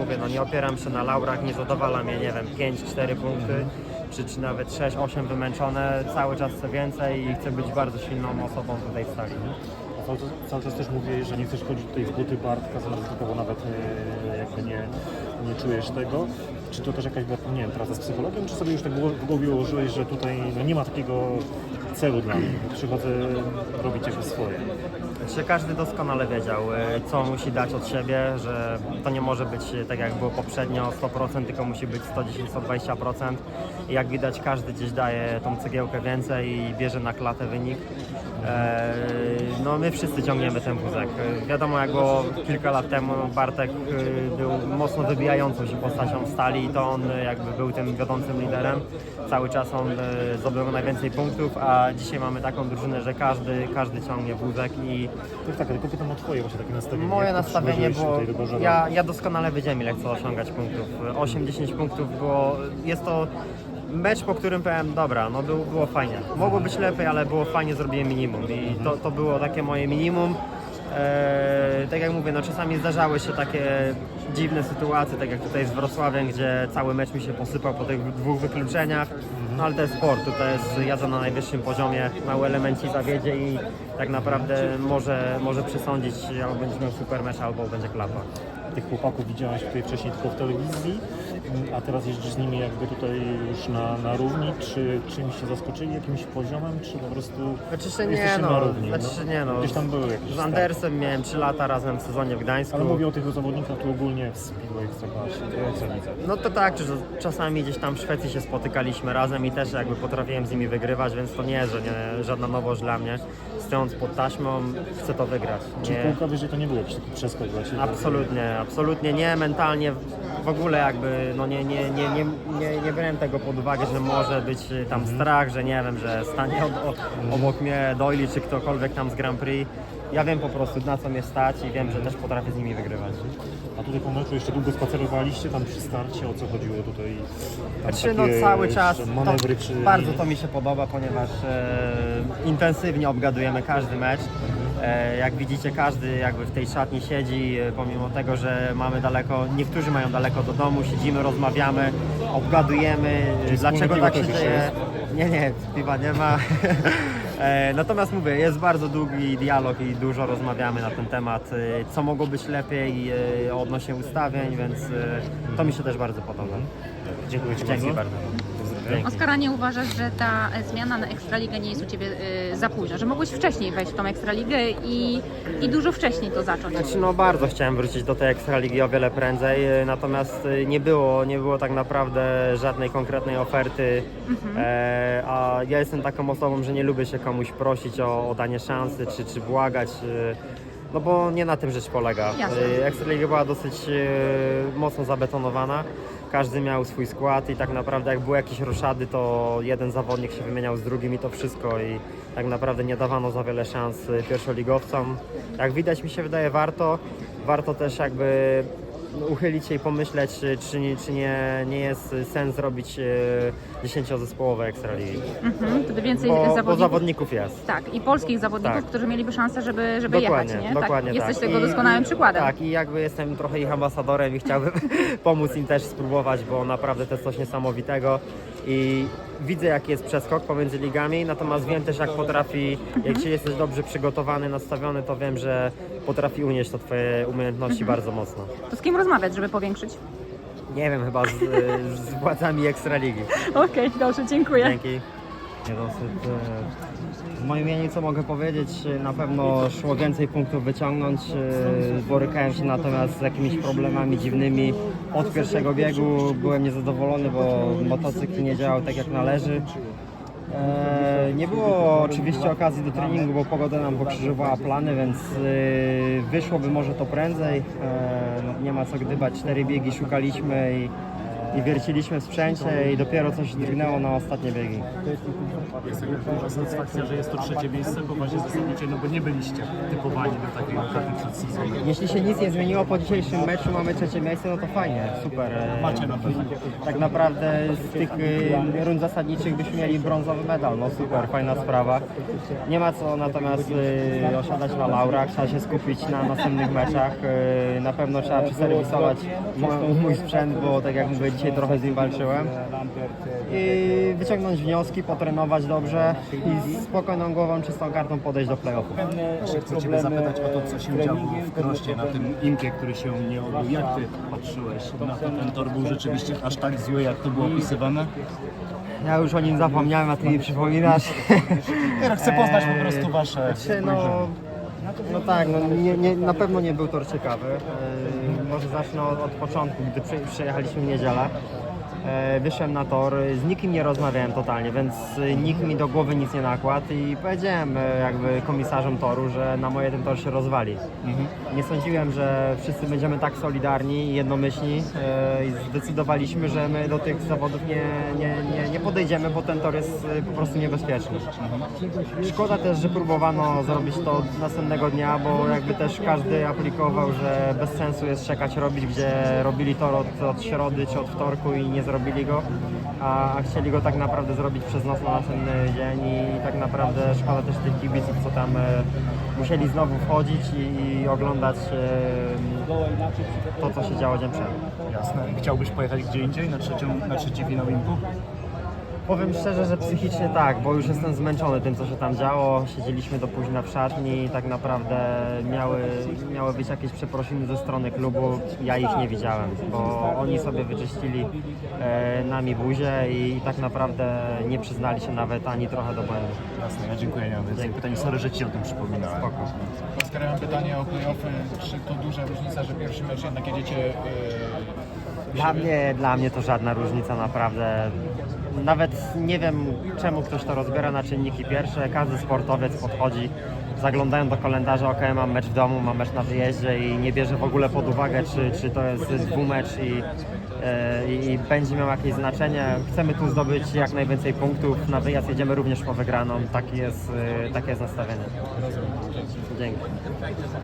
mówię, no nie opieram się na laurach, nie zadowala mnie, nie wiem, 5-4 punkty, czy, czy nawet 6-8 wymęczone, cały czas chcę więcej i chcę być bardzo silną osobą tutaj w stali. A cały, czas- też mówiłeś, że nie chcesz chodzić tutaj w buty Bartka, zaryzykowo nawet e, jakby nie, nie czujesz tego. Czy to też jakaś była, nie wiem, praca z psychologiem, czy sobie już tak w głowie ułożyłeś, że tutaj no, nie ma takiego celu dla mnie, przychodzę robić jakby swoje. Czy każdy doskonale wiedział, e, co musi dać od siebie, że to nie może być e, tak jak było poprzednio 100%, tylko musi być 110-120%. I jak widać, każdy gdzieś daje tą cegiełkę więcej i bierze na klatę wynik. E, No my wszyscy ciągniemy ten wózek. Wiadomo, jak było kilka lat temu, Bartek e, był mocno wybijającą się postacią w stali i to on e, jakby był tym wiodącym liderem. Cały czas on zdobył najwięcej punktów, a dzisiaj mamy taką drużynę, że każdy, każdy ciągnie wózek i To tak, tylko pytam o twoje właśnie takie nastawienie. Moje nastawienie było, ja, ja doskonale wiedziałem ile chcę osiągać punktów. 8-10 punktów było, jest to mecz, po którym powiem, dobra, no było, było fajnie. Mogło być lepiej, ale było fajnie, zrobiłem minimum i to, to było takie moje minimum. Eee, tak jak mówię, no czasami zdarzały się takie dziwne sytuacje, tak jak tutaj z Wrocławiem, gdzie cały mecz mi się posypał po tych dwóch wykluczeniach. No ale to jest sport, to jest jazda na najwyższym poziomie, mały element ci zawiedzie i tak naprawdę może, może przesądzić, albo będziesz miał super mecz, albo będzie klapa. Tych chłopaków widziałeś tutaj wcześniej tylko w telewizji, a teraz jeździsz z nimi jakby tutaj już na, na równi. Czy czymś się zaskoczyli, jakimś poziomem, czy po prostu Znaczy się nie jesteście no, na równi? znaczy się nie no. Gdzieś tam były jakieś Z starty. Andersem miałem 3 lata razem w sezonie w Gdańsku. Ale mówię o tych zawodnikach tu ogólnie w Speedway Ekstraklasie, w Ekstralidze. No to tak, że czasami gdzieś tam w Szwecji się spotykaliśmy razem i też jakby potrafiłem z nimi wygrywać, więc to nie jest, że nie, żadna nowość dla mnie. Stojąc pod taśmą, chcę to wygrać. Czy Nie, półka wyżej to nie był jakiś taki przeskok dla Ciebie? absolutnie, absolutnie nie, mentalnie w ogóle jakby no nie, nie, nie, nie, nie, nie brałem tego pod uwagę, że może być y, tam strach, że nie wiem, że stanie o, obok mnie Doyle czy ktokolwiek tam z Grand Prix. Ja wiem po prostu na co mnie stać i wiem, że też potrafię z nimi wygrywać. A tutaj po meczu jeszcze długo spacerowaliście tam przy starcie, o co chodziło tutaj? Tam Znaczy no cały czas, manewry, to, czy... bardzo to mi się podoba, ponieważ e, intensywnie obgadujemy każdy mecz. E, jak widzicie, każdy jakby w tej szatni siedzi, e, pomimo tego, że mamy daleko, niektórzy mają daleko do domu, siedzimy, rozmawiamy, obgadujemy, Czyli dlaczego tak się dzieje. Nie, nie, piwa nie ma. E, Natomiast mówię, jest bardzo długi dialog i dużo rozmawiamy na ten temat, e, co mogło być lepiej e, odnośnie ustawień, więc e, to mi się też bardzo podoba. Dziękuję Ci Dzięki bardzo. bardzo. Dzięki. Oskara, nie uważasz, że ta e, zmiana na Ekstraligę nie jest u Ciebie y, za późno? Że mogłeś wcześniej wejść w tą Ekstraligę i, i dużo wcześniej to zacząć? Znaczy, no bardzo chciałem wrócić do tej Ekstraligi o wiele prędzej, e, natomiast e, nie było, nie było tak naprawdę żadnej konkretnej oferty, e, a ja jestem taką osobą, że nie lubię się komuś prosić o, o danie szansy czy, czy błagać, e, no bo nie na tym rzecz polega. Jasne. Ekstraliga była dosyć e, mocno zabetonowana. Każdy miał swój skład i tak naprawdę jak były jakieś roszady, to jeden zawodnik się wymieniał z drugim i to wszystko i tak naprawdę nie dawano za wiele szans y, pierwszoligowcom. Jak widać mi się wydaje warto, warto też jakby uchylić się i pomyśleć, czy, czy, nie, czy nie, nie jest sens robić y, dziesięciozespołowe ekstraligi. Mhm, wtedy więcej Bo, bo zawodników. zawodników jest. Tak, i polskich zawodników, Tak. którzy mieliby szansę, żeby, żeby Dokładnie, jechać, nie? dokładnie tak. Jesteś tak. tego I- doskonałym przykładem. Tak, i jakby jestem trochę ich ambasadorem i chciałbym pomóc im też spróbować, bo naprawdę to jest coś niesamowitego i widzę jaki jest przeskok pomiędzy ligami, natomiast wiem też jak potrafi, jak się jesteś dobrze przygotowany, nastawiony, to wiem, że potrafi unieść to twoje umiejętności bardzo mocno. To z kim rozmawiać, żeby powiększyć? Nie wiem, chyba z, z władzami Ekstraligi. Okej, dobrze, dziękuję. Dzięki. Nie dosyć. W moim imieniu co mogę powiedzieć? Na pewno szło więcej punktów wyciągnąć. e, Borykałem się natomiast z jakimiś problemami dziwnymi. Od pierwszego biegu byłem niezadowolony, bo motocykl nie działał tak jak należy. E, Nie było oczywiście okazji do treningu, bo pogoda nam pokrzyżowała plany, więc e, wyszłoby może to prędzej. No, Nie ma co gdybać, cztery biegi szukaliśmy i i wierciliśmy w sprzęcie i dopiero coś drgnęło na ostatnie biegi. Jest jakaś duża satysfakcja, że jest to trzecie miejsce, bo właśnie zasadnicze, no bo nie byliście typowani do takiej karty przed sezonem. Jeśli się nic nie zmieniło po dzisiejszym meczu, mamy trzecie miejsce, no to fajnie, super. Macie na pewno. Tak naprawdę z tych y, rund zasadniczych byśmy mieli brązowy medal, no super, fajna sprawa. Nie ma co natomiast y, osiadać na laurach, trzeba się skupić na następnych meczach. Y, na pewno trzeba przeserwisować mój sprzęt, bo tak jak mówię, dzisiaj trochę z nim walczyłem. I wyciągnąć wnioski, potrenować dobrze i z spokojną głową, czystą kartą podejść do playoffów. Jeszcze chcę Ciebie zapytać o to, co się działo w Kroście, na tym impie, który się nie odbył. Jak Ty patrzyłeś na to? Ten tor był rzeczywiście aż tak zły, jak to było opisywane? Ja już o nim zapomniałem, a ty mi przypominasz. Ja chcę poznać po prostu Wasze Czy no, no tak, no nie, nie, na pewno nie był tor ciekawy. Yy, może zacznę od, od początku, gdy przy, przyjechaliśmy w niedzielę. E, Wyszedłem na tor, z nikim nie rozmawiałem totalnie, więc nikt mi do głowy nic nie nakładł i powiedziałem e, jakby komisarzom toru, że na moje ten tor się rozwali. Nie sądziłem, że wszyscy będziemy tak solidarni i jednomyślni e, i zdecydowaliśmy, że my do tych zawodów nie, nie, nie, nie podejdziemy, bo ten tor jest po prostu niebezpieczny. Szkoda też, że próbowano zrobić to następnego dnia, bo jakby też każdy aplikował, że bez sensu jest czekać robić, gdzie robili tor od, od środy czy od wtorku i nie zrobili go, a, chcieli go tak naprawdę zrobić przez noc na następny dzień i tak naprawdę szkoda też tych kibiców, co tam e, musieli znowu wchodzić i, i oglądać e, to, co się działo dzień przed. Jasne. Chciałbyś pojechać gdzie indziej, na, trzecią, na trzeci finał impu? Powiem szczerze, że psychicznie tak, bo już jestem zmęczony tym, co się tam działo. Siedzieliśmy do późna w szatni i tak naprawdę miały, miały być jakieś przeprosiny ze strony klubu. Ja ich nie widziałem, bo oni sobie wyczyścili e, nami buzię i, tak naprawdę nie przyznali się nawet ani trochę do błędu. Jasne, ja dziękuję. Nie mam więcej pytań. Sorry, że Ci o tym przypominałem. Spoko. Oskar, ja mam pytanie o playoffy. Czy to duża różnica, że pierwszy mecz jednak jedziecie yy, Dla mnie, dla mnie to żadna różnica naprawdę. Nawet nie wiem czemu ktoś to rozbiera na czynniki pierwsze. Każdy sportowiec podchodzi, zaglądają do kalendarza, ok, mam mecz w domu, mam mecz na wyjeździe i nie bierze w ogóle pod uwagę, czy, czy to jest dwumecz i, e, i, i będzie miał jakieś znaczenie. Chcemy tu zdobyć jak najwięcej punktów. Na wyjazd jedziemy również po wygraną. Taki jest, e, takie jest nastawienie. Dzięki.